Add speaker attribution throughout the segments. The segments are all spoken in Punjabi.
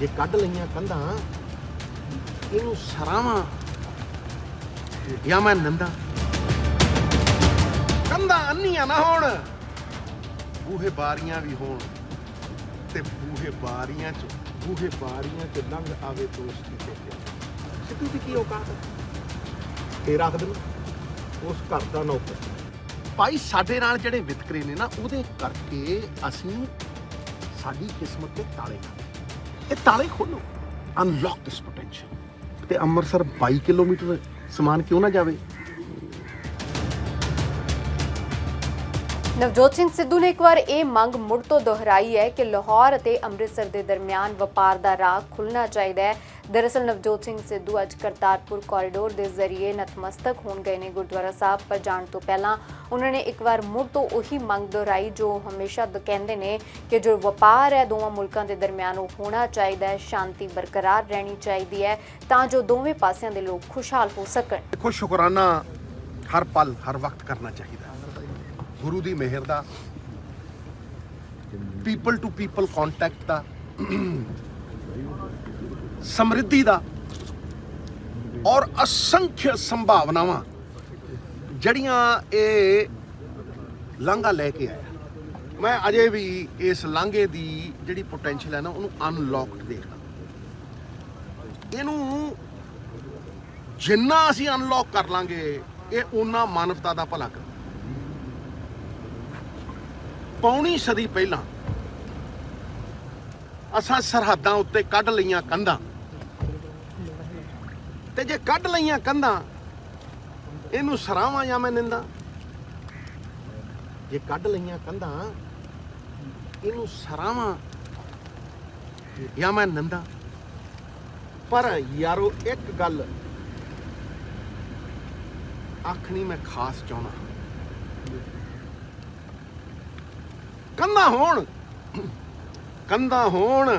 Speaker 1: ਜੇ ਕੱਢ ਲਈਆਂ ਕੰਧਾਂ, ਇਹਨੂੰ ਸਰਾਵਾਂ। ਜਾਂ ਮੈਂ ਨੰਦਾ। ਕੰਧਾਂ ਅੰਨੀਆਂ ਨਾ ਹੋਣ। ਬੂਹੇ ਬਾਰੀਆਂ ਵੀ ਹੋਣ ਤੇ ਬੂਹੇ ਬਾਰੀਆਂ ਚ ਬੂਹੇ ਬਾਰੀਆਂ ਚ ਲੰਘ ਆਵੇ ਦੋਸਤੀ ਤੇ। ਸਿੱਧੂ ਦੀ ਕੀ ਔਕਾਤ ਹੈ? ਤੇ ਰੱਖ ਦੇਣ। ਉਸ ਘਰ ਦਾ ਨੌਕਰ। ਭਾਈ ਸਾਡੇ ਨਾਲ ਜਿਹੜੇ ਵਿਤਕਰੇ ਨੇ ਨਾ, ਉਹਦੇ ਕਰਕੇ ਅਸੀਂ ਸਾਡੀ ਕਿਸਮਤ ਤੇ ਤਾਲੇ ਲਾ ਇਹ ਤਾਲੇ ਖੋਲੋ। ਅਨਲੌਕ ਦਿਸ ਪੋਟੈਂਸ਼ੀਅਲ ਤੇ ਅੰਮ੍ਰਿਤਸਰ 22 ਕਿਲੋਮੀਟਰ ਸਮਾਨ ਕਿਉਂ ਨਾ ਜਾਵੇ?
Speaker 2: ਨਵਜੋਤ ਸਿੰਘ ਸਿੱਧੂ ਨੇ ਇੱਕ ਵਾਰ ਇਹ ਮੰਗ ਮੁੜ ਤੋਂ ਦੁਹਰਾਈ ਹੈ ਕਿ ਲਾਹੌਰ ਅਤੇ ਅੰਮ੍ਰਿਤਸਰ ਦੇ ਦਰਮਿਆਨ ਵਪਾਰ ਦਾ ਰਾਹ ਖੁੱਲਣਾ ਚਾਹੀਦਾ ਹੈ। ਦਰਅਸਲ ਨਵਜੋਤ ਸਿੰਘ ਸਿੱਧੂ ਅੱਜ ਕਰਤਾਰਪੁਰ ਕੋਰੀਡੋਰ ਦੇ ਜ਼ਰੀਏ ਨਤਮਸਤਕ ਹੋਣ ਗਏ ਨੇ ਗੁਰਦੁਆਰਾ ਸਾਹਿਬ ਪਰ ਜਾਣ ਤੋਂ ਪਹਿਲਾਂ ਉਹਨਾਂ ਨੇ ਇੱਕ ਵਾਰ ਮੁੜ ਤੋਂ ਉਹੀ ਮੰਗ ਦੁਹਰਾਈ ਜੋ ਹਮੇਸ਼ਾ ਕਹਿੰਦੇ ਨੇ ਕਿ ਜੋ ਵਪਾਰ ਹੈ ਦੋਵਾਂ ਮੁਲਕਾਂ ਦੇ ਦਰਮਿਆਨ ਉਹ ਹੋਣਾ ਚਾਹੀਦਾ ਹੈ ਸ਼ਾਂਤੀ ਬਰਕਰਾਰ ਰਹਿਣੀ ਚਾਹੀਦੀ ਹੈ ਤਾਂ ਜੋ ਦੋਵੇਂ ਪਾਸਿਆਂ ਦੇ ਲੋਕ ਖੁਸ਼ਹਾਲ ਹੋ ਸਕਣ
Speaker 1: ਦੇਖੋ ਸ਼ੁਕਰਾਨਾ ਹਰ ਪਲ ਹਰ ਵਕਤ ਕਰਨਾ ਚਾਹੀਦਾ ਗੁਰੂ ਦੀ ਮਿਹਰ ਦਾ ਪੀਪਲ ਟੂ ਪੀਪਲ ਕੰਟੈਕਟ ਦਾ ਸਮਰਿੱਧੀ ਦਾ ਔਰ ਅਸੰਖਿਅ ਸੰਭਾਵਨਾਵਾਂ ਜੜੀਆਂ ਇਹ ਲਾਂਘਾ ਲੈ ਕੇ ਆਇਆ। ਮੈਂ ਅਜੇ ਵੀ ਇਸ ਲਾਂਘੇ ਦੀ ਜਿਹੜੀ ਪੋਟੈਂਸ਼ੀਅਲ ਹੈ ਨਾ, ਉਹਨੂੰ ਅਨਲੌਕਡ ਦੇਖਦਾ। ਇਹਨੂੰ ਜਿੰਨਾ ਅਸੀਂ ਅਨਲੌਕ ਕਰ ਲਾਂਗੇ, ਇਹ ਉਹਨਾਂ ਮਾਨਵਤਾ ਦਾ ਭਲਾ ਕਰ। ਪੌਣੀ ਸਦੀ ਪਹਿਲਾਂ, ਅਸਾਂ ਸਰਹੱਦਾਂ ਉੱਤੇ ਕੱਢ ਲਈਆਂ ਕੰਧਾਂ ਤੇ ਜੇ ਕੱਢ ਲਈਆਂ ਕੰਧਾਂ, ਇਹਨੂੰ ਸਰਾਵਾਂ ਜਾਂ ਮੈਂ ਨਿੰਦਾ? ਜੇ ਕੱਢ ਲਈਆਂ ਕੰਧਾਂ, ਇਹਨੂੰ ਸਰਾਵਾਂ ਜਾਂ ਮੈਂ ਨਿੰਦਾ? ਪਰ ਯਾਰੋ, ਇੱਕ ਗੱਲ ਆਖਣੀ ਮੈਂ ਖਾਸ ਚਾਹਣਾ ਕੰਧਾਂ ਹੋਣ ਕੰਧਾਂ ਹੋਣ,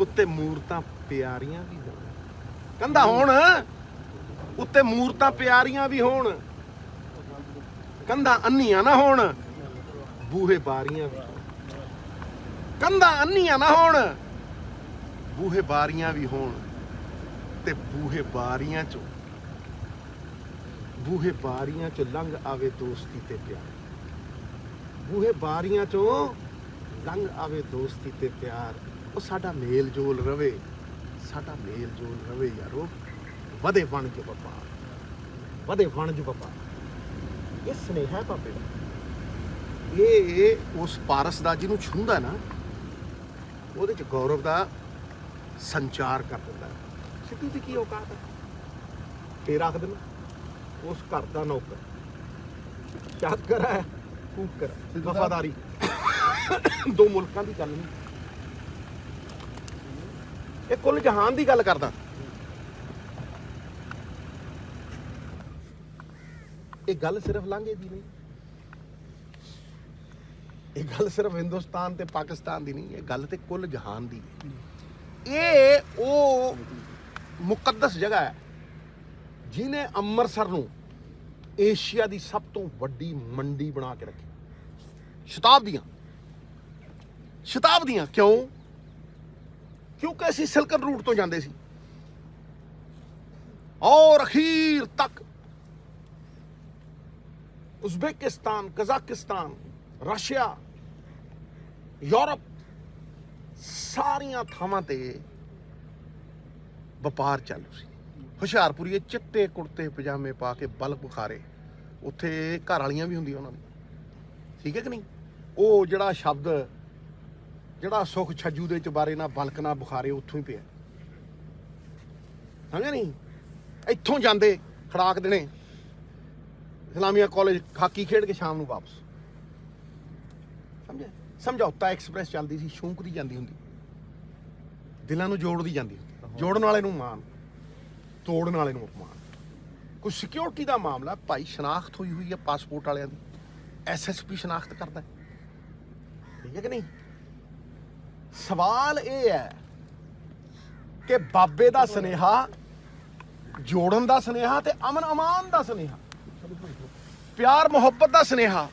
Speaker 1: ਉੱਤੇ ਮੂਰਤਾਂ ਪਿਆਰੀਆਂ ਵੀ ਹੋਣ। ਕੰਧਾਂ ਹੋਣ ਉੱਤੇ ਮੂਰਤਾਂ ਪਿਆਰੀਆਂ ਵੀ ਹੋਣ। ਕੰਧਾਂ ਅੰਨੀਆਂ ਨਾ ਹੋਣ, ਬੂਹੇ ਬਾਰੀਆਂ ਵੀ ਹੋਣ। ਕੰਧਾਂ ਅੰਨੀਆਂ ਨਾ ਹੋਣ, ਬੂਹੇ ਬਾਰੀਆਂ ਵੀ ਹੋਣ ਤੇ ਬੂਹੇ ਬਾਰੀਆਂ ਚੋਂ ਬੂਹੇ ਬਾਰੀਆਂ ਚੋਂ ਲੰਘ ਆਵੇ ਦੋਸਤੀ ਤੇ ਪਿਆਰ। ਬੂਹੇ ਬਾਰੀਆਂ ਚੋਂ ਲੰਘ ਆਵੇ ਦੋਸਤੀ ਤੇ ਪਿਆਰ। ਉਹ ਸਾਡਾ ਮੇਲ ਜੋਲ ਰਵੇ। ਸਾਡਾ ਮੇਲ ਜੋਲ ਰਵੇ ਯਾਰੋ। ਵਧੇ ਵਣਜ ਵਪਾਰ ਵਧੇ ਵਣਜ ਵਪਾਰ ਇਹ ਸਨੇਹਾ ਪਾਪੇ ਦਾ। ਇਹ ਉਸ ਪਾਰਸ ਦਾ ਜਿਹਨੂੰ ਛੂੰਦਾ ਨਾ ਉਹਦੇ ਚ ਗੌਰਵ ਦਾ ਸੰਚਾਰ ਕਰ ਦਿੰਦਾ। ਸਿੱਧੂ ਦੀ ਕੀ ਔਕਾਤ ਹੈ? ਤੇ ਰੱਖ ਦੇਣਾ ਉਸ ਘਰ ਦਾ ਨੌਕਰ। ਚਾਕਰ ਹੈ ਕੂਕਰ ਵਫਾਦਾਰੀ। ਦੋ ਮੁਲਕਾਂ ਦੀ ਗੱਲ ਨਹੀਂ। ਇਹ ਕੁੱਲ ਜਹਾਨ ਦੀ ਗੱਲ ਕਰਦਾ। ਇਹ ਗੱਲ ਸਿਰਫ ਲਾਂਘੇ ਦੀ ਨਹੀਂ। ਇਹ ਗੱਲ ਸਿਰਫ ਹਿੰਦੁਸਤਾਨ ਤੇ ਪਾਕਿਸਤਾਨ ਦੀ ਨਹੀਂ, ਇਹ ਗੱਲ ਤੇ ਕੁੱਲ ਜਹਾਨ ਦੀ ਹੈ। ਇਹ ਉਹ ਮੁਕੱਦਸ ਜਗ੍ਹਾ ਹੈ ਜਿਨੇ ਅੰਮ੍ਰਿਤਸਰ ਨੂੰ ਏਸ਼ੀਆ ਦੀ ਸਭ ਤੋਂ ਵੱਡੀ ਮੰਡੀ ਬਣਾ ਕੇ ਰੱਖੀ। ਸ਼ਤਾਬਦੀਆਂ। ਸ਼ਤਾਬਦੀਆਂ ਕਿਉਂ? ਕਿਉਂਕਿ ਅਸੀਂ ਸਿਲਕਨ ਰੂਟ ਤੋਂ ਜਾਂਦੇ ਸੀ। ਔਰ ਅਖੀਰ ਤੱਕ ਉਜ਼ਬੇਕਿਸਤਾਨ, ਕਜ਼ਾਕਿਸਤਾਨ, ਰਸ਼ੀਆ, ਯੂਰਪ ਸਾਰੀਆਂ ਥਾਵਾਂ ਤੇ ਵਪਾਰ ਚਾਲੂ ਸੀ। ਹੁਸ਼ਿਆਰਪੁਰੀਏ ਚਿੱਟੇ ਕੁੜਤੇ, ਪਜਾਮੇ ਪਾ ਕੇ ਬਲਕ ਬੁਖਾਰੇ ਉੱਥੇ ਘਰ ਵਾਲੀਆਂ ਵੀ ਹੁੰਦੀਆਂ ਉਹਨਾਂ ਦੀ। ਠੀਕ ਹੈ ਕਿ ਨਹੀਂ? ਉਹ ਜਿਹੜਾ ਸ਼ਬਦ ਜਿਹੜਾ ਸੁਖ ਛੱਜੂ ਦੇ ਚ ਬਾਰੇ ਨਾ ਬਲਕ ਨਾ ਬੁਖਾਰੇ ਉੱਥੋਂ ਹੀ ਪਿਆ। ਸਮਝਿਆ ਨਹੀਂ? ਇੱਥੋਂ ਜਾਂਦੇ ਖੜਾਕ ਦੇਣੇ। ਇਸਲਾਮੀਆ ਕਾਲਜ ਹਾਕੀ ਖੇਡ ਕੇ ਸ਼ਾਮ ਨੂੰ ਵਾਪਸ। ਸਮਝਿਆ? ਸਮਝੌਤਾ ਐਕਸਪ੍ਰੈਸ ਚੱਲਦੀ ਸੀ ਸ਼ੌਂਕਦੀ ਜਾਂਦੀ ਹੁੰਦੀ। ਦਿਲਾਂ ਨੂੰ ਜੋੜਦੀ ਜਾਂਦੀ ਹੁੰਦੀ। ਜੋੜਨ ਵਾਲੇ ਨੂੰ ਮਾਨ ਤੋੜਨ ਵਾਲੇ ਨੂੰ ਅਪਮਾਨ। ਕੋਈ ਸਿਕਿਉਰਿਟੀ ਦਾ ਮਾਮਲਾ, ਭਾਈ ਸ਼ਨਾਖਤ ਹੋਈ ਹੋਈ ਹੈ ਪਾਸਪੋਰਟ ਵਾਲਿਆਂ ਦੀ। ਐਸਐਸਪੀ ਸ਼ਨਾਖਤ ਕਰਦਾ। ਠੀਕ ਹੈ ਕਿ ਨਹੀਂ? ਸਵਾਲ ਇਹ ਹੈ ਕਿ ਬਾਬੇ ਦਾ ਸਨੇਹਾ, ਜੋੜਨ ਦਾ ਸਨੇਹਾ ਤੇ ਅਮਨ ਅਮਾਨ ਦਾ ਸਨੇਹਾ। ਪਿਆਰ, ਮੁਹੱਬਤ ਦਾ ਸਨੇਹਾ,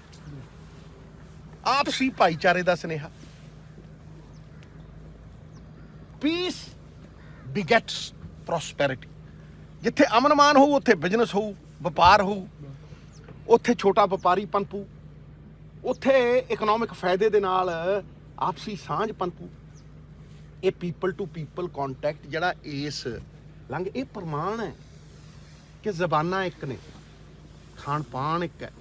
Speaker 1: ਆਪਸੀ ਭਾਈਚਾਰੇ ਦਾ ਸਨੇਹਾ। ਪੀਸ ਬਿਗੇਟਸ ਪ੍ਰੋਸਪੈਰਿਟੀ ਜਿੱਥੇ ਅਮਨ-ਮਾਨ ਹੋਊ, ਉੱਥੇ ਬਿਜ਼ਨਸ ਹੋਊ, ਵਪਾਰ ਹੋਊ, ਉੱਥੇ ਛੋਟਾ ਵਪਾਰੀ ਪਨਪੂ ਉੱਥੇ ਇਕਨੋਮਿਕ ਫਾਇਦੇ ਦੇ ਨਾਲ ਆਪਸੀ ਸਾਂਝ ਪਨਪੂ ਇਹ ਪੀਪਲ ਟੂ ਪੀਪਲ ਕੰਟੈਕਟ ਜਿਹੜਾ ਇਸ ਲੰਘ ਇਹ ਪ੍ਰਮਾਣ ਹੈ ਕਿ ਜ਼ਬਾਨਾਂ ਇੱਕ ਨੇ ਖਾਣ ਪਾਣ ਇੱਕ ਹੈ।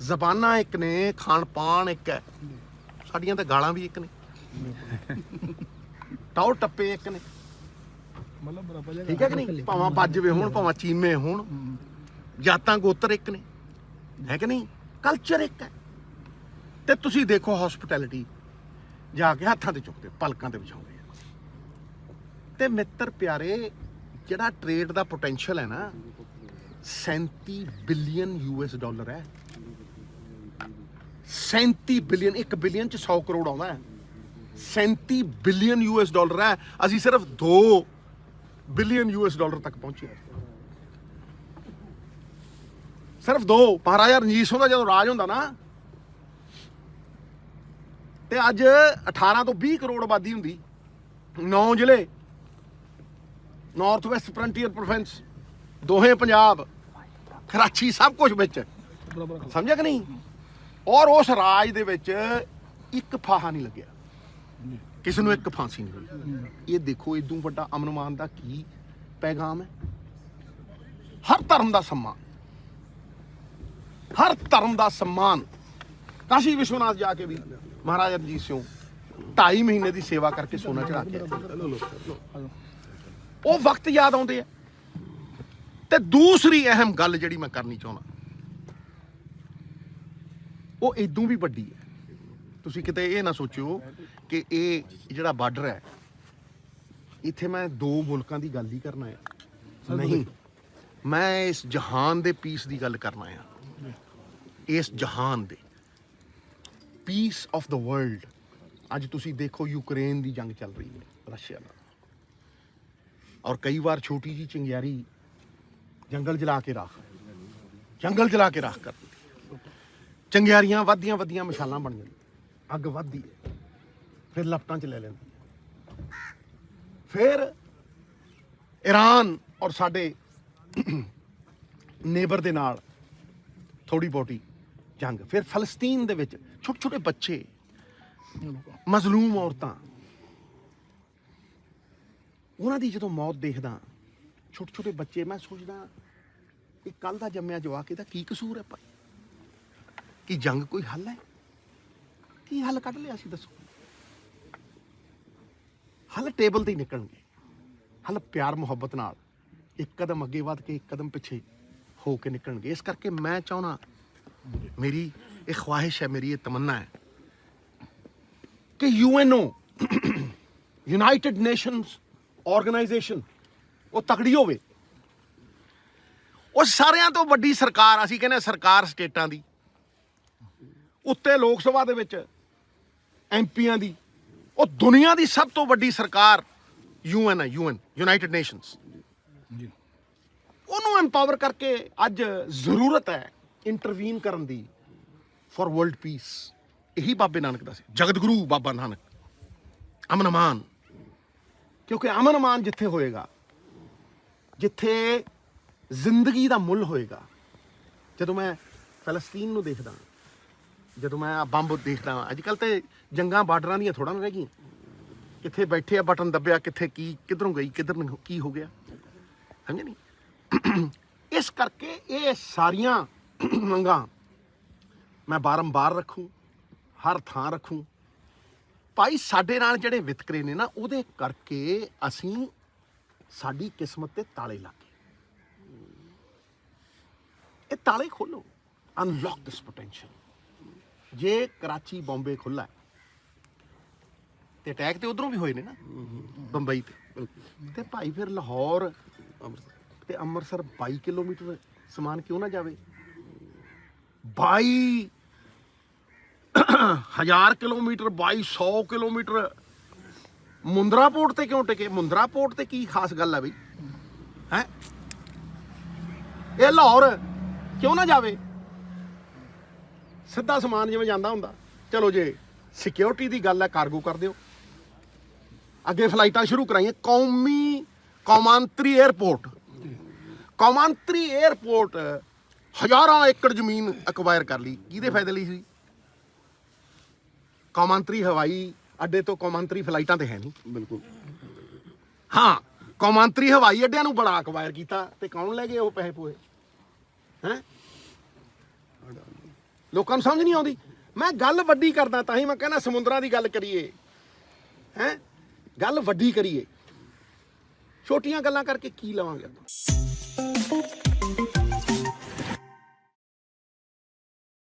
Speaker 1: ਜ਼ਬਾਨਾਂ ਇੱਕ ਨੇ ਖਾਣ ਪਾਣ ਇੱਕ ਹੈ। ਸਾਡੀਆਂ ਤਾਂ ਗਾਲਾਂ ਵੀ ਇੱਕ ਨੇ। ਟੌਰ ਟੱਪੇ ਇੱਕ ਨੇ।
Speaker 3: ਮਤਲਬ ਬਰਾਬਰ ਜਗ੍ਹਾ
Speaker 1: ਠੀਕ ਹੈ ਕਿ ਨਹੀਂ? ਭਾਵਾਂ ਬੱਜਵੇ ਹੋਣ ਭਾਵਾਂ ਚੀਮੇ ਹੋਣ। ਜਾਤਾਂ ਗੋਤਰ ਇੱਕ ਨੇ। ਹੈ ਕਿ ਨਹੀਂ? ਕਲਚਰ ਇੱਕ ਹੈ। ਤੇ ਤੁਸੀਂ ਦੇਖੋ ਹਸਪਿਟੈਲਿਟੀ ਜਾ ਕੇ ਹੱਥਾਂ ਤੇ ਚੁੱਕਦੇ, ਪਲਕਾਂ ਤੇ ਵਿਛਾਉਂਦੇ ਆ। ਤੇ ਮਿੱਤਰ ਪਿਆਰੇ, ਜਿਹੜਾ ਟ੍ਰੇਡ ਦਾ ਪੋਟੈਂਸ਼ੀਅਲ ਹੈ ਨਾ 37 ਬਿਲੀਅਨ ਯੂਐਸ ਡਾਲਰ ਹੈ। 37 ਬਿਲੀਅਨ 1 ਬਿਲੀਅਨ ਚ 100 ਕਰੋੜ ਆਉਂਦਾ ਹੈ। 37 ਬਿਲੀਅਨ ਯੂਐਸ ਡਾਲਰ ਹੈ। ਅਸੀਂ ਸਿਰਫ 2 ਬਿਲੀਅਨ ਯੂਐਸ ਡਾਲਰ ਤੱਕ ਪਹੁੰਚੇ ਹਾਂ। ਸਿਰਫ 2 ਮਹਾਰਾਜਾ ਰਣਜੀਤ ਸਿੰਘ ਦਾ ਜਦੋਂ ਰਾਜ ਹੁੰਦਾ ਨਾ ਤੇ ਅੱਜ 18 ਤੋਂ 20 ਕਰੋੜ ਆਬਾਦੀ ਹੁੰਦੀ। ਨੌ ਜ਼ਿਲ੍ਹੇ। ਨਾਰਥ ਵੈਸਟ ਫਰੰਟੀਅਰ ਪ੍ਰੋਵਿੰਸ ਦੋਹੇ ਪੰਜਾਬ, ਕਰਾਚੀ ਸਭ ਕੁਝ ਵਿੱਚ। ਸਮਝਿਆ ਕਿ ਨਹੀਂ? ਔਰ ਉਸ ਰਾਜ ਦੇ ਵਿੱਚ ਇੱਕ ਫਾਹਾ ਨਹੀਂ ਲੱਗਿਆ। ਕਿਸੇ ਨੂੰ ਇੱਕ ਫਾਂਸੀ ਨਹੀਂ ਹੋਈ। ਇਹ ਦੇਖੋ ਇਦੋਂ ਵੱਡਾ ਅਮਨਮਾਨ ਦਾ ਕੀ ਪੈਗਾਮ ਹੈ? ਹਰ ਧਰਮ ਦਾ ਸਨਮਾਨ। ਹਰ ਧਰਮ ਦਾ ਸਨਮਾਨ। ਕਾਸ਼ੀ ਵਿਸ਼ਵਨਾਥ ਜਾ ਕੇ ਵੀ ਮਹਾਰਾਜਾ ਰਣਜੀਤ ਸਿੰਘ, ਢਾਈ ਮਹੀਨੇ ਦੀ ਸੇਵਾ ਕਰਕੇ ਸੋਨਾ ਚੜਾ ਕੇ ਆਏ। ਉਹ ਵਕਤ ਯਾਦ ਆਉਂਦੇ ਆ। ਤੇ ਦੂਸਰੀ ਅਹਿਮ ਗੱਲ ਜਿਹੜੀ ਮੈਂ ਕਰਨੀ ਚਾਹੁੰਦਾ, ਉਹ ਇਦੋਂ ਵੀ ਵੱਡੀ ਹੈ। ਤੁਸੀਂ ਕਿਤੇ ਇਹ ਨਾ ਸੋਚਿਓ ਕਿ ਇਹ ਜਿਹੜਾ ਬਾਰਡਰ ਹੈ, ਇੱਥੇ ਮੈਂ ਦੋ ਮੁਲਕਾਂ ਦੀ ਗੱਲ ਹੀ ਕਰਨਾ ਹੈ ਨਹੀਂ, ਮੈਂ ਇਸ ਜਹਾਨ ਦੇ ਪੀਸ ਦੀ ਗੱਲ ਕਰਨਾ ਹੈ ਇਸ ਜਹਾਨ ਦੇ। ਪੀਸ ਆਫ ਦ ਵਰਲਡ ਅੱਜ ਤੁਸੀਂ ਦੇਖੋ ਯੂਕਰੇਨ ਦੀ ਜੰਗ ਚੱਲ ਰਹੀ ਹੈ, ਰਸ਼ੀਆ ਨਾਲ। ਔਰ ਕਈ ਵਾਰ ਛੋਟੀ ਜੀ ਚਿੰਗਿਆਰੀ ਜੰਗਲ ਜਲਾ ਕੇ ਰਾਖ ਜੰਗਲ ਜਲਾ ਕੇ ਰਾਖ ਕਰ ਚੰਗਿਆਰੀਆਂ ਵੱਧਦੀਆਂ ਵੱਧਦੀਆਂ ਮਸ਼ਾਲਾਂ ਬਣ ਜਾਂਦੀਆਂ ਅੱਗ ਵੱਧਦੀ ਹੈ। ਫਿਰ ਲਪਟਾਂ 'ਚ ਲੈ ਲੈਂਦੀ ਫਿਰ ਈਰਾਨ ਔਰ ਸਾਡੇ ਨੇਬਰ ਦੇ ਨਾਲ ਥੋੜੀ ਬੋਟੀ ਜੰਗ। ਫਿਰ ਫਲਸਤੀਨ ਦੇ ਵਿੱਚ ਛੋਟੇ ਛੋਟੇ ਬੱਚੇ ਮਜ਼ਲੂਮ ਔਰਤਾਂ ਉਹਨਾਂ ਦੀ ਜਦੋਂ ਮੌਤ ਦੇਖਦਾ ਛੋਟੇ ਛੋਟੇ ਬੱਚੇ ਮੈਂ ਸੋਚਦਾ ਇਹ ਕੱਲ ਦਾ ਜੰਮਿਆ ਜਵਾਕ ਇਹਦਾ ਕੀ ਕਸੂਰ ਹੈ ਭਾਈ? ਕੀ ਜੰਗ ਕੋਈ ਹੱਲ ਹੈ? ਕੀ ਹੱਲ ਕੱਢ ਲਿਆ ਸੀ ਦੱਸੋ? ਹੱਲ ਟੇਬਲ ਤੇ ਹੀ ਨਿਕਲਣਗੇ। ਹੱਲ ਪਿਆਰ ਮੁਹੱਬਤ ਨਾਲ। ਇੱਕ ਕਦਮ ਅੱਗੇ ਵੱਧ ਕੇ ਇੱਕ ਕਦਮ ਪਿੱਛੇ ਹੋ ਕੇ ਨਿਕਲਣਗੇ। ਇਸ ਕਰਕੇ ਮੈਂ ਚਾਹਣਾ ਮੇਰੀ ਇਹ ਖੁਆਇਸ਼ ਹੈ ਮੇਰੀ ਇਹ ਤਮੰਨਾ ਹੈ ਕਿ ਯੂਐਨਓ ਯੂਨਾਈਟਿਡ ਨੇਸ਼ਨਸ ਆਰਗੇਨਾਈਜੇਸ਼ਨ ਉਹ ਤਕੜੀ ਹੋਵੇ। ਉਹ ਸਾਰਿਆਂ ਤੋਂ ਵੱਡੀ ਸਰਕਾਰ ਅਸੀਂ ਕਹਿੰਦੇ ਸਰਕਾਰ ਸਟੇਟਾਂ ਦੀ। ਉੱਤੇ ਲੋਕ ਸਭਾ ਦੇ ਵਿੱਚ ਐਮਪੀਆਂ ਦੀ। ਉਹ ਦੁਨੀਆ ਦੀ ਸਭ ਤੋਂ ਵੱਡੀ ਸਰਕਾਰ ਯੂਐਨ ਹੈ ਯੂਐਨ ਯੂਨਾਈਟਿਡ ਨੇਸ਼ਨਸ। ਉਹਨੂੰ ਐਮਪਾਵਰ ਕਰਕੇ ਅੱਜ ਜ਼ਰੂਰਤ ਹੈ ਇੰਟਰਵੀਨ ਕਰਨ ਦੀ ਫॉर ਵਰਲਡ ਪੀਸ ਇਹੀ ਬਾਬੇ ਨਾਨਕ ਦਾ ਸੀ। ਜਗਤ ਗੁਰੂ ਬਾਬਾ ਨਾਨਕ। ਅਮਨ ਅਮਾਨ ਕਿਉਂਕਿ ਅਮਨ ਅਮਾਨ ਜਿੱਥੇ ਹੋਏਗਾ, ਜਿੱਥੇ ਜ਼ਿੰਦਗੀ ਦਾ ਮੁੱਲ ਹੋਏਗਾ, ਜਦੋਂ ਮੈਂ ਫਲਸਤੀਨ ਨੂੰ ਦੇਖਦਾ, ਜਦੋਂ ਮੈਂ ਆ ਬੰਬ ਦੇਖਦਾ ਅੱਜ ਕੱਲ ਤੇ ਜੰਗਾਂ ਬਾਰਡਰਾਂ ਦੀਆਂ ਥੋੜਾ ਨਾ ਰਹਿ ਗਈਆਂ। ਕਿੱਥੇ ਬੈਠੇ ਆ, ਬਟਨ ਦੱਬਿਆ, ਕਿੱਥੇ ਕੀ, ਕਿੱਧਰੋਂ ਗਈ, ਕਿੱਧਰ ਨੂੰ, ਕੀ ਹੋ ਗਿਆ। ਸਮਝੇ ਨਹੀਂ ਇਸ ਕਰਕੇ ਇਹ ਸਾਰੀਆਂ ਮੰਗਾਂ। ਮੈਂ ਬਾਰੰਬਾਰ ਰੱਖੂੰ, ਹਰ ਥਾਂ ਰੱਖੂੰ। ਭਾਈ ਸਾਡੇ ਨਾਲ ਜਿਹੜੇ ਵਿਤਕਰੇ ਨੇ ਨਾ, ਉਹਦੇ ਕਰਕੇ ਅਸੀਂ ਸਾਡੀ ਕਿਸਮਤ ਤੇ ਤਾਲੇ ਲੱਗੇ। ਇਹ ਤਾਲੇ ਖੋਲੋ। ਅਨਲੌਕ ਦਿਸ ਪੋਟੈਂਸ਼ੀਅਲ ਜੇ ਕਰਾਚੀ, ਬੰਬੇ ਖੁੱਲਾ ਤੇ ਅਟੈਕ ਤੇ ਉਧਰੋਂ ਵੀ ਹੋਏ ਨੇ ਨਾ, ਬੰਬਈ ਤੇ। ਤੇ ਭਾਈ ਫਿਰ ਲਾਹੌਰ ਤੇ ਅੰਮ੍ਰਿਤਸਰ 22 ਕਿਲੋਮੀਟਰ ਸਮਾਨ ਕਿਉਂ ਨਾ ਜਾਵੇ? 22 ਹਜ਼ਾਰ ਕਿਲੋਮੀਟਰ 2200 ਕਿਲੋਮੀਟਰ। ਮੁੰਦਰਾ ਪੋਰਟ ਤੇ ਕਿਉਂ ਟਿਕੇ? ਮੁੰਦਰਾ ਪੋਰਟ ਤੇ ਕੀ ਖਾਸ ਗੱਲ ਹੈ ਬਈ? ਹੈ? ਇਹ ਲਾਹੌਰ ਕਿਉਂ ਨਾ ਜਾਵੇ? ਸਿੱਧਾ ਸਮਾਨ ਜਿਵੇਂ ਜਾਂਦਾ ਹੁੰਦਾ। ਚਲੋ ਜੇ ਸਿਕਿਉਰਿਟੀ ਦੀ ਗੱਲ ਹੈ ਕਾਰਗੋ ਕਰ ਦਿਓ। ਅੱਗੇ ਫਲਾਈਟਾਂ ਸ਼ੁਰੂ ਕਰਾਈਆਂ। ਕੌਮੀ ਕੌਮਾਂਤਰੀ 에ਅਰਪੋਰਟ ਕੌਮਾਂਤਰੀ 에ਅਰਪੋਰਟ ਹਜ਼ਾਰਾਂ ਏਕੜ ਜ਼ਮੀਨ ਅਕਵਾਇਰ ਕਰ ਲਈ। ਕਿਹਦੇ ਫਾਇਦੇ ਲਈ ਸੀ? ਕੌਮਾਂਤਰੀ ਹਵਾਈ ਅੱਡੇ ਤੋਂ ਕੌਮਾਂਤਰੀ ਫਲਾਈਟਾਂ ਤੇ ਹੈ ਨਹੀਂ।
Speaker 4: ਬਿਲਕੁਲ।
Speaker 1: ਹਾਂ ਕੌਮਾਂਤਰੀ ਹਵਾਈ ਅੱਡਿਆਂ ਨੂੰ ਬੜਾ ਅਕਵਾਇਰ ਕੀਤਾ ਤੇ ਕੌਣ ਲੈ ਗਏ ਉਹ ਪੈਸੇ ਪੂਏ ਹੈ? ਲੋਕਾਂ ਨੂੰ ਸਮਝ ਨਹੀਂ ਆਉਂਦੀ। ਮੈਂ ਗੱਲ ਵੱਡੀ ਕਰਦਾ ਤਾਂ ਹੀ ਮੈਂ ਕਹਿੰਦਾ ਸਮੁੰਦਰਾਂ ਦੀ ਗੱਲ ਕਰੀਏ। ਹੈ? ਗੱਲ ਵੱਡੀ ਕਰੀਏ। ਛੋਟੀਆਂ ਗੱਲਾਂ ਕਰਕੇ ਕੀ ਲਵਾਂਗੇ ਆਪਾਂ?